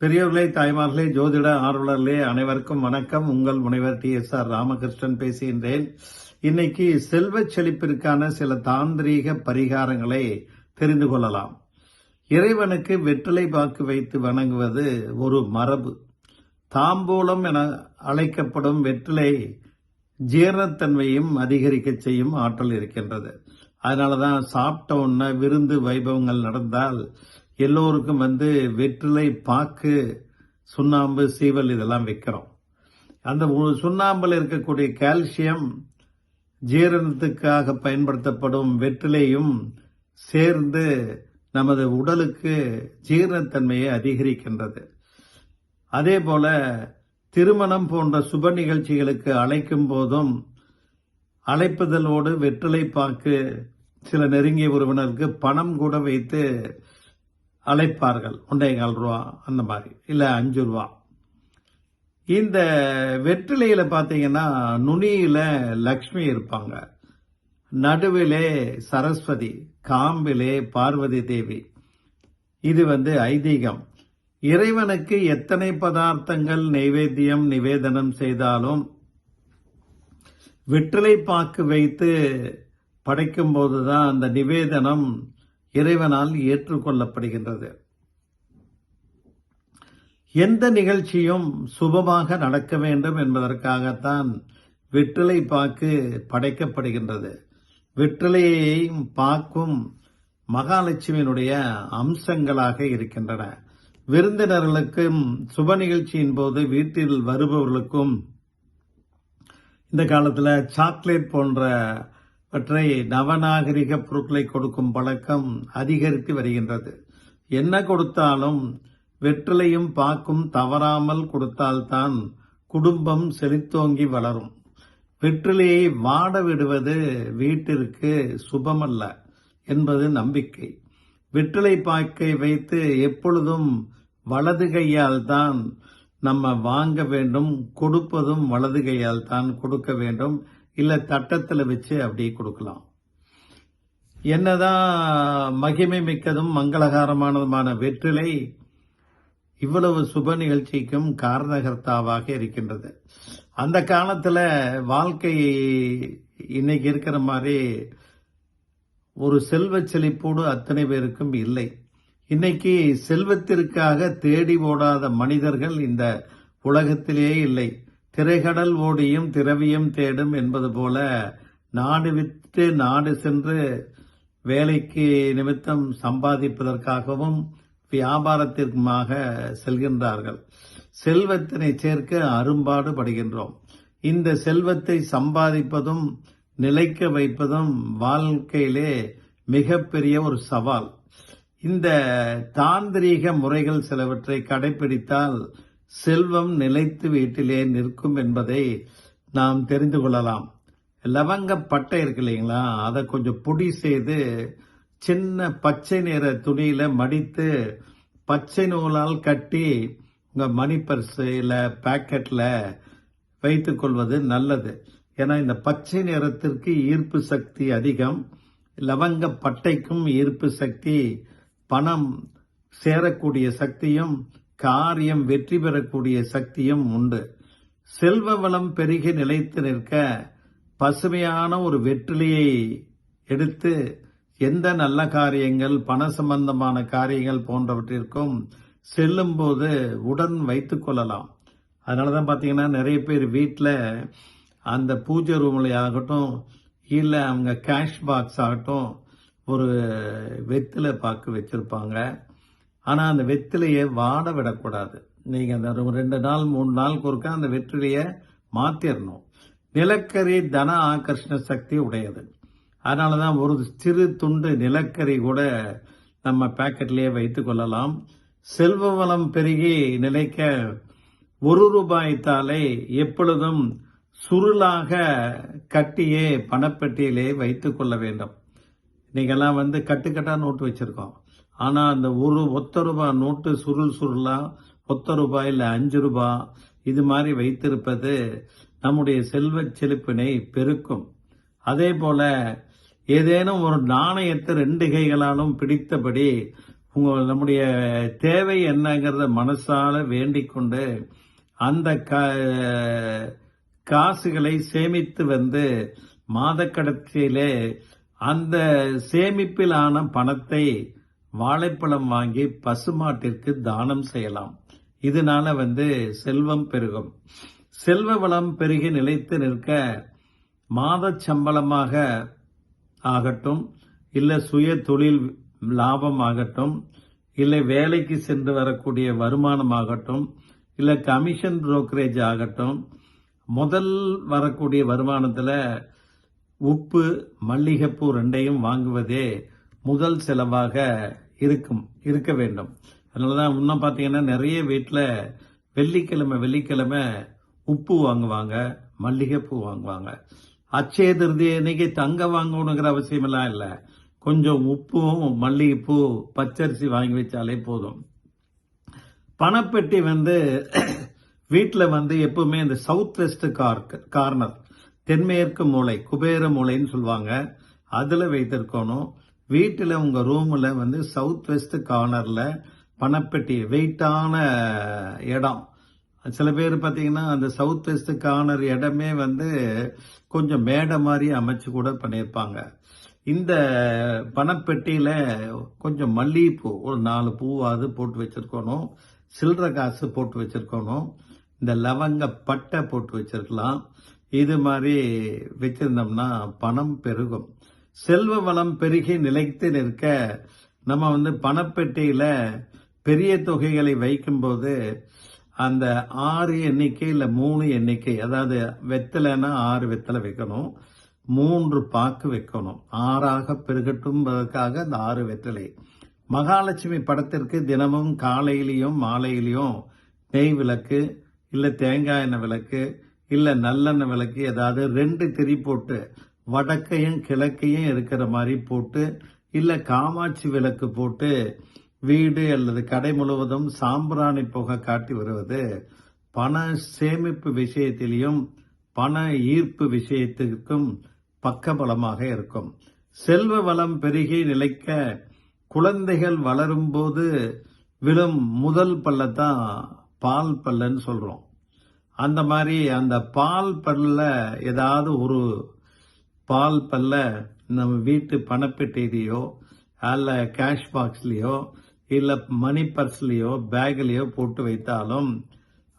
பெரியவர்களே தாய்மார்களே ஜோதிட ஆர்வலர்களே அனைவருக்கும் வணக்கம். உங்கள் முனைவர் டி. எஸ். ஆர். ராமகிருஷ்ணன் பேசுகின்றேன். இன்னைக்கு செல்வச் செழிப்பிற்கான சில தாந்திரீக பரிகாரங்களை தெரிந்து கொள்ளலாம். இறைவனுக்கு வெற்றிலை பாக்கு வைத்து வணங்குவது ஒரு மரபு. தாம்பூலம் என அழைக்கப்படும் வெற்றிலை ஜீரணத்தன்மையும் அதிகரிக்க செய்யும் ஆற்றல் இருக்கின்றது. அதனாலதான் சாப்பிட்ட உன்ன விருந்து வைபவங்கள் நடந்தால் எல்லோருக்கும் வந்து வெற்றிலை பாக்கு சுண்ணாம்பு சீவல் இதெல்லாம் வைக்கிறோம். அந்த சுண்ணாம்பில் இருக்கக்கூடிய கால்சியம் ஜீரணத்துக்காக பயன்படுத்தப்படும் வெற்றிலையும் சேர்ந்து நமது உடலுக்கு ஜீரணத்தன்மையை அதிகரிக்கின்றது. அதே போல திருமணம் போன்ற சுப நிகழ்ச்சிகளுக்கு அழைக்கும் போதும் அழைப்புதலோடு வெற்றிலை பாக்கு சில நெருங்கிய உறவினருக்கு பணம் கூட வைத்து அழைப்பார்கள். ஒன்றே கால் ரூபா அந்த மாதிரி. இல்லை அஞ்சு ரூபா. இந்த வெற்றிலையில் பார்த்தீங்கன்னா நுனியில் லக்ஷ்மி இருப்பாங்க. நடுவிலே சரஸ்வதி காம்பிலே பார்வதி தேவி. இது வந்து ஐதீகம். இறைவனுக்கு எத்தனை பதார்த்தங்கள் நைவேத்தியம் நிவேதனம் செய்தாலும் வெற்றிலை பாக்கு வைத்து படைக்கும் போதுதான் அந்த நிவேதனம் இறைவனால் ஏற்றுக்கொள்ளப்படுகின்றது. எந்த நிகழ்ச்சியும் சுபமாக நடக்க வேண்டும் என்பதற்காகத்தான் வெற்றிலை பாக்கு படைக்கப்படுகின்றது. வெற்றிலையையும் பாக்கும் மகாலட்சுமியினுடைய அம்சங்களாக இருக்கின்றன. விருந்தினர்களுக்கும் சுப நிகழ்ச்சியின் போது வீட்டில் வருபவர்களுக்கும் இந்த காலத்தில் சாக்லேட் போன்ற போன்றவற்றை நவநாகரிக பொருட்களை கொடுக்கும் பழக்கம் அதிகரித்து வருகின்றது. என்ன கொடுத்தாலும் வெற்றிலையும் பாக்கும் தவறாமல் கொடுத்தால்தான் குடும்பம் செழித்தோங்கி வளரும். வெற்றிலையை வாட விடுவது வீட்டிற்கு சுபமல்ல என்பது நம்பிக்கை. வெற்றிலை பாக்கை வைத்து எப்பொழுதும் வலது கையால் தான் நம்ம வாங்க வேண்டும் கொடுப்பதும் வலது கையால் தான் கொடுக்க வேண்டும். இல்லை தட்டத்தில் வச்சு அப்படியே கொடுக்கலாம். என்னதான் மகிமை மிக்கதும் மங்களகரமானதுமான வெற்றிலை இவ்வளவு சுப நிகழ்ச்சிக்கும் காரணகர்த்தாவாக இருக்கின்றது. அந்த காலத்தில் வாழ்க்கை இன்னைக்கு இருக்கிற மாதிரி ஒரு செல்வ செழிப்போடு அத்தனை பேருக்கும் இல்லை. இன்னைக்கு செல்வத்திற்காக தேடி ஓடாத மனிதர்கள் இந்த உலகத்திலேயே இல்லை. திரைகடல் ஓடியும் திரவியம் தேடும் என்பது போல நாடு விட்டு நாடு சென்று வேலைக்கு நிமித்தம் சம்பாதிப்பதற்காகவும் வியாபாரத்திற்குமாக செல்கின்றார்கள். செல்வத்தினை சேர்க்க அரும்பாடு படுகின்றோம் இந்த செல்வத்தை சம்பாதிப்பதும் நிலைக்க வைப்பதும் வாழ்க்கையிலே மிகப்பெரிய ஒரு சவால். இந்த தாந்திரீக முறைகள் சிலவற்றை கடைபிடித்தால் செல்வம் நிலைத்து வீட்டிலே நிற்கும் என்பதை நாம் தெரிந்து கொள்ளலாம். லவங்க பட்டை இருக்கு இல்லைங்களா? அதை கொஞ்சம் பொடி செய்து சின்ன பச்சை நிற துணியில மடித்து பச்சை நூலால் கட்டி உங்க மணி பர்ஸு இல்லை பேக்கெட்ல வைத்துக் கொள்வது நல்லது. ஏன்னா இந்த பச்சை நிறத்திற்கு ஈர்ப்பு சக்தி அதிகம். லவங்க பட்டைக்கும் ஈர்ப்பு சக்தி பணம் சேரக்கூடிய சக்தியும் காரியம் வெற்றி பெறக்கூடிய சக்தியும் உண்டு. செல்வ வளம் பெருகி நிலைத்து நிற்க பசுமையான ஒரு வெற்றிலையை எடுத்து எந்த நல்ல காரியங்கள் பண சம்பந்தமான காரியங்கள் போன்றவற்றிற்கும் செல்லும் போது உடன் வைத்துக் கொள்ளலாம். அதனாலதான் பார்த்தீங்கன்னா நிறைய பேர் வீட்டில் அந்த பூஜை ரூமில் ஆகட்டும் இல்லை அவங்க கேஷ் பாக்ஸ் ஆகட்டும் ஒரு வெத்திலை பாக்கு வச்சிருப்பாங்க. ஆனால் அந்த வெத்திலையை வாட விடக்கூடாது. நீங்கள் அந்த ரெண்டு நாள் மூணு நாளுக்கு ஒருக்கா அந்த வெற்றிலையை மாற்றிடணும் நிலக்கரி தன ஆகர்ஷண சக்தி உடையது. அதனாலதான் ஒரு சிறு துண்டு நிலக்கரி கூட நம்ம பேக்கெட்லேயே வைத்து கொள்ளலாம். செல்வ வளம் பெருகி நிலைக்க ஒரு ரூபாய் தாளை எப்பொழுதும் சுருளாக கட்டியே பணப்பெட்டியிலே வைத்து கொள்ள வேண்டும். நீங்கள்லாம் வந்து கட்டுக்கட்டாக நோட்டு வச்சுருக்கோம். ஆனால் அந்த ஒரு ஒத்த ரூபாய் நோட்டு சுருள் சுருளா ஒத்த ரூபாய் இல்லை அஞ்சு ரூபாய் இது மாதிரி வைத்திருப்பது நம்முடைய செல்வச் செழிப்பினை பெருக்கும். அதே போல ஏதேனும் ஒரு நாணயத்தை ரெண்டு கைகளாலும் பிடித்தபடி உங்க நம்முடைய தேவை என்னங்கிறத மனசால வேண்டிக் கொண்டு அந்த கா- காசுகளை சேமித்து வந்து மாத கடைசியிலே அந்த சேமிப்பிலான பணத்தை வாழைப்பழம் வாங்கி பசுமாட்டிற்கு தானம் செய்யலாம். இதனால வந்து செல்வம் பெருகும். செல்வ வளம் பெருகி நிலைத்து நிற்க மாத சம்பளமாக ஆகட்டும் இல்ல சுய தொழில் லாபம் ஆகட்டும் இல்லை வேலைக்கு சென்று வரக்கூடிய வருமானம் ஆகட்டும் இல்ல கமிஷன் புரோக்கரேஜ் ஆகட்டும் முதல் வரக்கூடிய வருமானத்துல உப்பு மல்லிகைப்பூ ரெண்டையும் வாங்குவதே முதல் செலவாக இருக்கும் இருக்க வேண்டும். அதனால தான் இன்னும் பார்த்தீங்கன்னா நிறைய வீட்டில் வெள்ளிக்கிழமை வெள்ளிக்கிழமை உப்பு வாங்குவாங்க மல்லிகைப்பூ வாங்குவாங்க. அச்சய திருதி இன்னைக்கு தங்கம் வாங்கணுங்கிற அவசியமெல்லாம் இல்லை. கொஞ்சம் உப்பும் மல்லிகைப்பூ பச்சரிசி வாங்கி வச்சாலே போதும். பணப்பெட்டி வந்து வீட்டில் வந்து எப்பவுமே இந்த சவுத் வெஸ்ட் கார்னர் தென்மேற்கு மூலை குபேர மூலைன்னு சொல்லுவாங்க. அதில் வைத்திருக்கணும். வீட்டில் உங்கள் ரூமில் வந்து சவுத் வெஸ்ட் கார்னரில் பணப்பெட்டி வெயிட்டான இடம். சில பேர் பார்த்தீங்கன்னா அந்த சவுத் வெஸ்ட் கார்னர் இடமே வந்து கொஞ்சம் மேடை மாதிரி அமைச்சு கூட பண்ணியிருப்பாங்க. இந்த பணப்பெட்டியில் கொஞ்சம் மல்லிகைப்பூ ஒரு நாலு பூவாவது போட்டு வச்சுருக்கணும். சில்லற காசு போட்டு வச்சுருக்கணும். இந்த லவங்க பட்டை போட்டு வச்சிருக்கலாம். இது மாதிரி வச்சுருந்தோம்னா பணம் பெருகும். செல்வ வளம் பெருகி நிலைத்து நிற்க நம்ம வந்து பணப்பெட்டியில் பெரிய தொகைகளை வைக்கும்போது அந்த ஆறு எண்ணிக்கை இல்லை மூணு எண்ணிக்கை அதாவது வெத்தலைன்னா ஆறு வெத்தலை வைக்கணும் மூன்று பாக்கு வைக்கணும். ஆறாக பெருகட்டும்பதற்காக அந்த ஆறு வெத்தலை. மகாலட்சுமி படத்திற்கு தினமும் காலையிலையும் மாலையிலையும் நெய் விளக்கு இல்லை தேங்காய் எண்ணெய் விளக்கு இல்லை நல்லெண்ணெய் விளக்கு ஏதாவது ரெண்டு திரி போட்டு வடக்கையும் கிழக்கையும் இருக்கிற மாதிரி போட்டு இல்லை காமாட்சி விளக்கு போட்டு வீடு அல்லது கடை முழுவதும் சாம்பிராணி புகை காட்டி வருவது பண சேமிப்பு விஷயத்திலையும் பண ஈர்ப்பு விஷயத்திற்கும் பக்கபலமாக இருக்கும். செல்வ வளம் பெருகி நிலைக்க குழந்தைகள் வளரும்போது விழும் முதல் பல்லத்தான் பால் பல்லன்னு சொல்றோம். அந்த மாதிரி அந்த பால் பல்ல ஏதாவது ஒரு பால் பல்ல நம்ம வீட்டு பணப்பெட்டியிலையோ அல்ல கேஷ் பாக்ஸ்லேயோ இல்லை மணி பர்ஸ்லேயோ பேக்லேயோ போட்டு வைத்தாலும்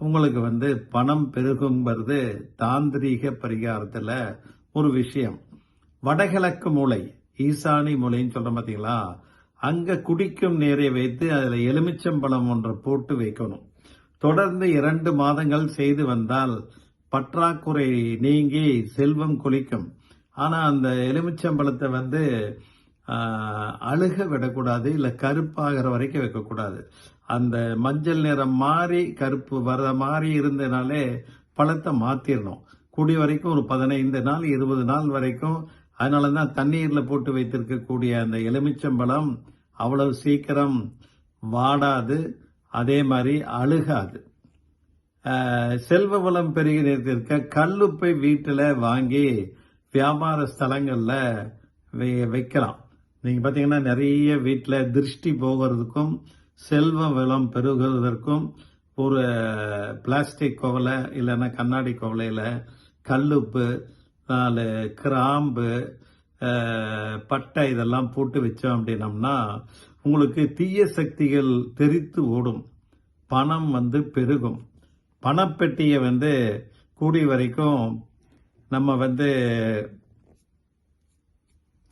உங்களுக்கு வந்து பணம் பெருகுங்கிறது தாந்திரீக பரிகாரத்தில் ஒரு விஷயம். வடகிழக்கு மூலை ஈசானி மூலைன்னு சொல்கிறோம் பார்த்தீங்களா அங்கே குடிக்கும் நீரை வைத்து அதில் எலுமிச்சம்பழம் ஒன்றை போட்டு வைக்கணும். தொடர்ந்து இரண்டு மாதங்கள் செய்து வந்தால் பற்றாக்குறை நீங்கி செல்வம் குளிக்கும். ஆனால் அந்த எலுமிச்சம்பழத்தை வந்து அழுக விடக்கூடாது இல்லை கருப்பாகிற வரைக்கும் வைக்கக்கூடாது. அந்த மஞ்சள் நிறம் மாறி கருப்பு வர மாதிரி இருந்தனாலே பழத்தை மாற்றிடணும் கூடிய வரைக்கும் ஒரு பதினைந்து நாள் இருபது நாள் வரைக்கும். அதனால தான் தண்ணீரில் போட்டு வைத்திருக்கக்கூடிய அந்த எலுமிச்சம்பழம் அவ்வளவு சீக்கிரம் வாடாது அதே மாதிரி அழுகாது. செல்வ வளம் பெருகி நிற்க கல்லுப்பை வீட்டில் வாங்கி வியாபார ஸ்தலங்களில் வை- வைக்கலாம். நீங்கள் பார்த்தீங்கன்னா நிறைய வீட்டில் திருஷ்டி போகிறதுக்கும் செல்வ வளம் பெருகுவதற்கும் ஒரு பிளாஸ்டிக் கோவலை இல்லைன்னா கண்ணாடி கோவலையில் கல்லுப்பு நாலு கிராம்பு பட்டை இதெல்லாம் போட்டு வச்சோம் அப்படின்னம்னா உங்களுக்கு தீய சக்திகள் தெரித்து ஓடும். பணம் வந்து பெருகும். பணப்பெட்டியை வந்து கூடி வரைக்கும் நம்ம வந்து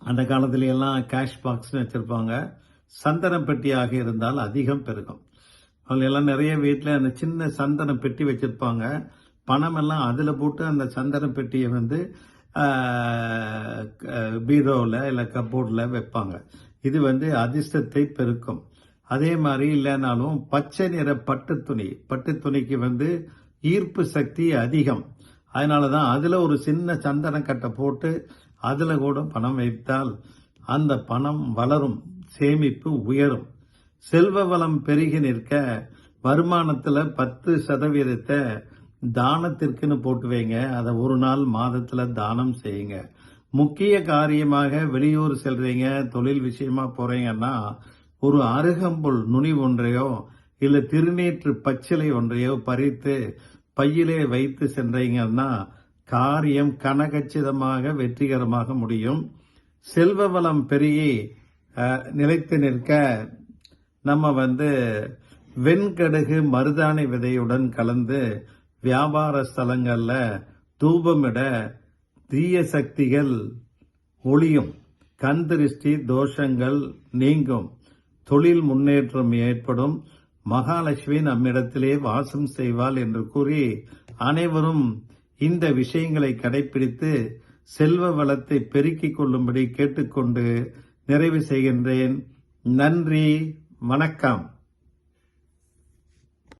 அந்த காலத்துல எல்லாம் கேஷ் பாக்ஸ் வச்சிருப்பாங்க. சந்தன பெட்டியாக இருந்தால் அதிகம் பெருகும். எல்லாம் நிறைய வீட்டில் அந்த சின்ன சந்தன பெட்டி வச்சிருப்பாங்க. பணம் எல்லாம் அதில் போட்டு அந்த சந்தன பெட்டியை வந்து பீரோவில் இல்லை கபோர்டில் வைப்பாங்க. இது வந்து அதிர்ஷ்டத்தை பெருக்கும். அதே மாதிரி இல்லைனாலும் பச்சை நிற பட்டு துணி. பட்டு துணிக்கு வந்து ஈர்ப்பு சக்தி அதிகம். அதனால தான் அதில் ஒரு சின்ன சந்தனக்கட்டை போட்டு அதில் கூட பணம் வைத்தால் அந்த பணம் வளரும் சேமிப்பு உயரும். செல்வ வளம் பெருகி நிற்க வருமானத்தில் பத்து சதவீதத்தை தானத்திற்குன்னு போட்டு வைங்க. அதை ஒரு நாள் மாதத்தில் தானம் செய்யுங்க. முக்கிய காரியமாக வெளியூர் செல்றீங்க தொழில் விஷயமா போறீங்கன்னா ஒரு அருகம்புல் நுனி ஒன்றையோ இல்லை திருநீற்று பச்சிலை ஒன்றையோ பறித்து பையிலே வைத்து சென்றீங்கன்னா காரியம் கனகச்சிதமாக வெற்றிகரமாக முடியும். செல்வ வளம் பெருகி நிலைத்து நிற்க நம்ம வந்து வெண்கடுகு மருதாணி விதையுடன் கலந்து வியாபார ஸ்தலங்களில் தூபமிட தீய சக்திகள் ஒளியும். கண் திருஷ்டி தோஷங்கள் நீங்கும். தொழில் முன்னேற்றம் ஏற்படும். மகாலட்சுமி நம்மிடத்திலே வாசம் செய்வாள் என்று கூறி அனைவரும் இந்த விஷயங்களை கடைபிடித்து செல்வ வளத்தை பெருக்கிக் கொள்ளும்படி கேட்டுக்கொண்டு நிறைவு செய்கின்றேன். நன்றி வணக்கம்.